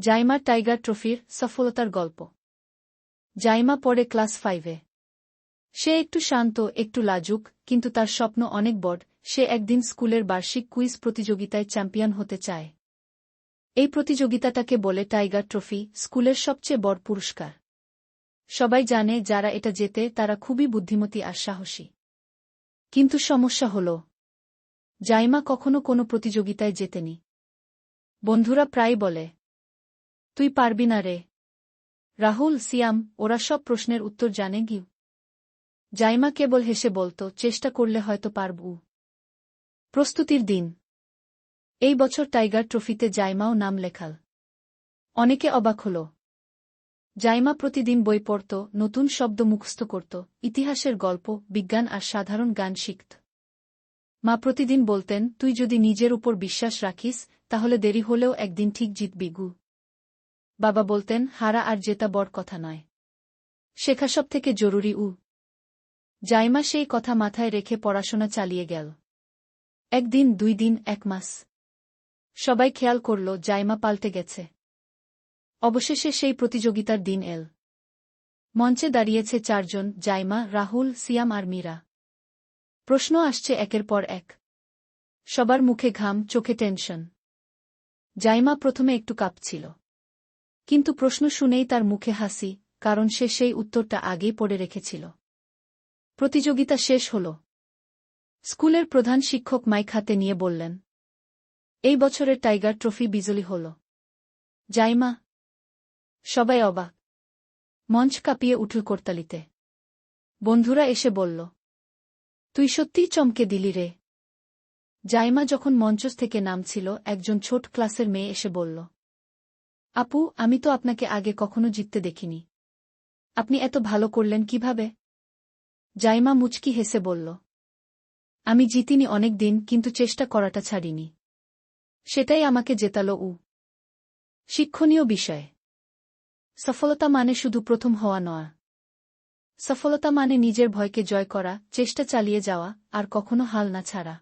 Zaima tiger ট্রফির সফলতার গল্প। জাইমা পড়ে ক্লাস ফাইভে। সে একটু শান্ত, একটু লাজুক, কিন্তু তার স্বপ্ন অনেক বড়, সে একদিন স্কুলের বার্ষিক কুইজ প্রতিযোগিতায় চ্যাম্পিয়ন হতে চায়। এই প্রতিযোগিতাটাকে বলে টাইগার ট্রফি, স্কুলের সবচেয়ে বড় পুরস্কার। সবাই জানে, যারা এটা জেতে, তারা খুবই বুদ্ধিমতী আর সাহসী। কিন্তু সমস্যা হল, জাইমা কখনো কোনো প্রতিযোগিতায় জেতেনি। বন্ধুরা প্রায় বলে তুই পারবি না রে। রাহুল, সিয়াম, ওরা সব প্রশ্নের উত্তর জানে, গিউ। জাইমা কেবল হেসে বলতো, চেষ্টা করলে হয়তো পারব। প্রস্তুতির দিন। এই বছর টাইগার ট্রফিতে জাইমাও নাম লেখাল। অনেকে অবাক হল। জাইমা প্রতিদিন বই পড়ত, নতুন শব্দ মুখস্থ করত, ইতিহাসের গল্প, বিজ্ঞান আর সাধারণ গান শিখত। মা প্রতিদিন বলতেন, তুই যদি নিজের উপর বিশ্বাস রাখিস, তাহলে দেরি হলেও একদিন ঠিক জিতবি, গু। বাবা বলতেন, হারা আর জেতা বড় কথা নয়। শেখা সব থেকে জরুরি উ। জাইমা সেই কথা মাথায় রেখে পড়াশোনা চালিয়ে গেল। একদিন, দুই দিন, এক মাস। সবাই খেয়াল করল, জাইমা পাল্টে গেছে। অবশেষে সেই প্রতিযোগিতার দিন এল। মঞ্চে দাঁড়িয়েছে চারজন, জাইমা, রাহুল, সিয়াম আর মীরা। প্রশ্ন আসছে একের পর এক। সবার মুখে ঘাম, চোখে টেনশন। জাইমা প্রথমে একটু কাঁপছিল। কিন্তু প্রশ্ন শুনেই তার মুখে হাসি, কারণ সে সেই উত্তরটা আগেই পড়ে রেখেছিল। প্রতিযোগিতা শেষ হল। স্কুলের প্রধান শিক্ষক মাইক হাতে নিয়ে বললেন, এই বছরের টাইগার ট্রফি বিজলি হল। জাইমা, সবাই অবাক। মঞ্চ কাঁপিয়ে উঠল করতালিতে। বন্ধুরা এসে বলল, তুই সত্যিই চমকে দিলি রে। জাইমা যখন মঞ্চস থেকে নামছিল, একজন ছোট ক্লাসের মেয়ে এসে বলল আপু, আমি তো আপনাকে আগে কখনো জিততে দেখিনি। আপনি এত ভালো করলেন কীভাবে? জাইমা মুচকি হেসে বলল, আমি জিতিনি অনেক দিন, কিন্তু চেষ্টা করাটা ছাড়িনি। সেটাই আমাকে জেতালো, উ। শিক্ষণীয় বিষয়। সফলতা মানে শুধু প্রথম হওয়া নয়। সফলতা মানে নিজের ভয়কে জয় করা, চেষ্টা চালিয়ে যাওয়া, আর কখনো হাল না ছাড়া।